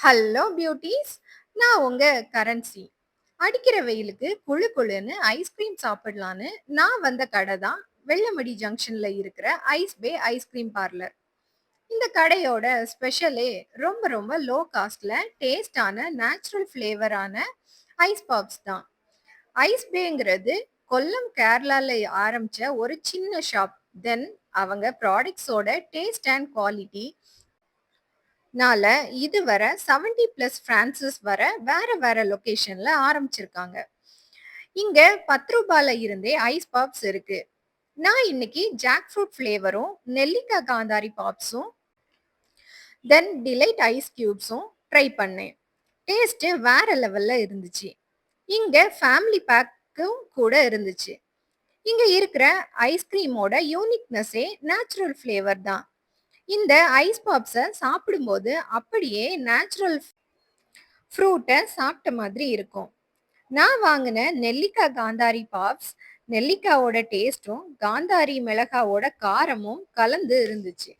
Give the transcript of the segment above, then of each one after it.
Hello beauties நான் உங்க currency. அடிக்கிற வெயிலுக்கு குளு குழுன்னு ஐஸ்கிரீம் சாப்பிடலான்னு நான் வந்த கடை தான் வெள்ளமடி ஜங்ஷன்ல இருக்கிற ஐஸ் பே ஐஸ்கிரீம் பார்லர் இந்த கடையோட ஸ்பெஷலே ரொம்ப ரொம்ப லோ காஸ்ட்ல டேஸ்டான நேச்சுரல் ஃப்ளேவரான ஐஸ் பாப்ஸ் தான். ஐஸ் பேங்கிறது கொல்லம் கேரளால ஆரம்பிச்ச ஒரு சின்ன ஷாப் தென் அவங்க ப்ராடக்ட்ஸோட டேஸ்ட் அண்ட் குவாலிட்டி நால இது வர 70 பிளஸ் பிரான்சஸ் வர வேற வேற லொக்கேஷன்ல ஆரம்பிச்சிருக்காங்க. இங்க பத்து ரூபாயில இருந்தே ஐஸ் பாப்ஸ் இருக்கு. நான் இன்னைக்கு ஜாக் ஃப்ரூட் ஃப்ளேவரும் நெல்லிக்காய் காந்தாரி பாப்ஸும் தென் டிலைட் ஐஸ் கியூப்ஸும் ட்ரை பண்ணேன். டேஸ்ட் வேற லெவல்ல இருந்துச்சு. இங்க ஃபேமிலி பேக்கும் கூட இருந்துச்சு. இங்க இருக்கிற ஐஸ்கிரீமோட யூனிக்னஸே நேச்சுரல் ஃப்ளேவர் தான். இந்த ஐஸ் பாப்ஸை சாப்பிடும்போது அப்படியே நேச்சுரல் ஃப்ரூட்டை சாப்பிட்ட மாதிரி இருக்கும். நான் வாங்கின நெல்லிக்காய் காந்தாரி பாப்ஸ் நெல்லிக்காவோட டேஸ்ட்டும் காந்தாரி மிளகாவோட காரமும் கலந்து இருந்துச்சு.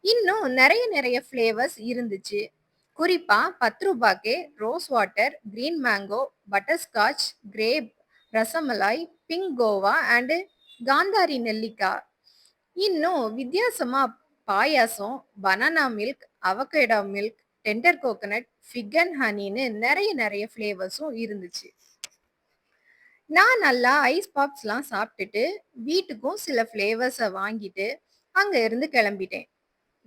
இன்னும் நிறைய நிறைய ஃப்ளேவர்ஸ் இருந்துச்சு. குறிப்பா பத்து ரூபாய்க்கு rose water green mango butterscotch grape rasmalai pink guava and Gandhari நெல்லிக்காய். இன்னும் வித்தியாசமா payasam banana milk avocado milk tender coconut fig and ஹனின்னு நிறைய நிறைய ஃப்ளேவர்ஸும் இருந்துச்சு. நான் நல்லா ஐஸ் பாப்ஸ்லாம் சாப்பிட்டுட்டு வீட்டுக்கும் சில ஃப்ளேவர்ஸை வாங்கிட்டு அங்கே இருந்து கிளம்பிட்டேன்.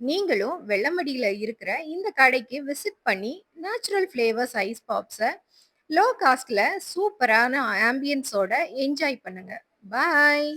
நீங்களும் வெள்ளமடியில் இருக்கிற இந்த கடைக்கு விசிட் பண்ணி நேச்சுரல் ஃப்ளேவர்ஸ் ஐஸ் பாப்ஸை லோ காஸ்டில் சூப்பரான ஆம்பியன்ஸோட என்ஜாய் பண்ணுங்கள் பாய்